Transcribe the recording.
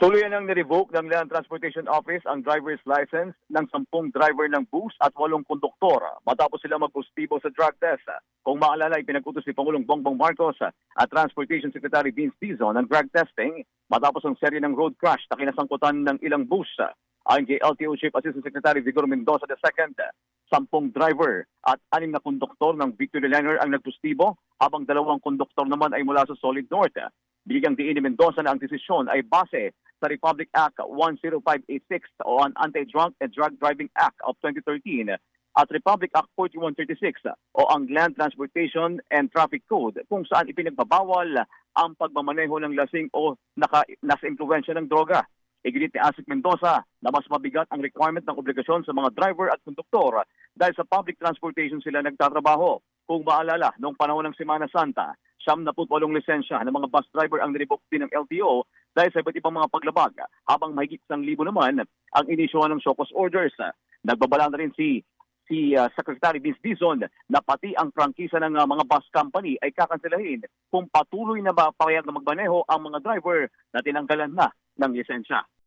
Tuluyan ang nirevoke ng Land Transportation Office ang driver's license ng sampung driver ng bus at walong konduktor matapos sila magpositibo sa drug test. Kung maalala, ipinag-utos ni Pangulong Bongbong Marcos at Transportation Secretary Vince Dizon ng drug testing matapos ang serye ng road crash na kinasangkutan ng ilang bus. Ayon kay LTO Chief Assistant Secretary Vigor Mendoza II, sampung driver at anim na konduktor ng Victory Liner ang nagpositibo habang dalawang konduktor naman ay mula sa Solid North. Bigyang diin ni Mendoza na ang desisyon ay base sa Republic Act 10586 o ang Anti-Drunk and Drug Driving Act of 2013 at Republic Act 4136 o ang Land Transportation and Traffic Code kung saan ipinagbabawal ang pagmamaneho ng lasing o naka, nasa impluensya ng droga. Iginit ni Asik Mendoza na mas mabigat ang requirement ng obligasyon sa mga driver at konduktor dahil sa public transportation sila nagtatrabaho. Kung maalala, noong panahon ng Semana Santa, siyam na putwalong lisensya ng mga bus driver ang nirebook din ng LTO dahil sa iba't ibang mga paglabag, habang mahigit isang libo naman ang inisyuhan ng SOCOS orders. Nagbabala na rin si si uh, Secretary Vince Dizon na pati ang prangkisa ng uh, mga bus company ay kakanselahin kung patuloy na ba payag na magmaneho ang mga driver na tinanggalan na ng lisensya.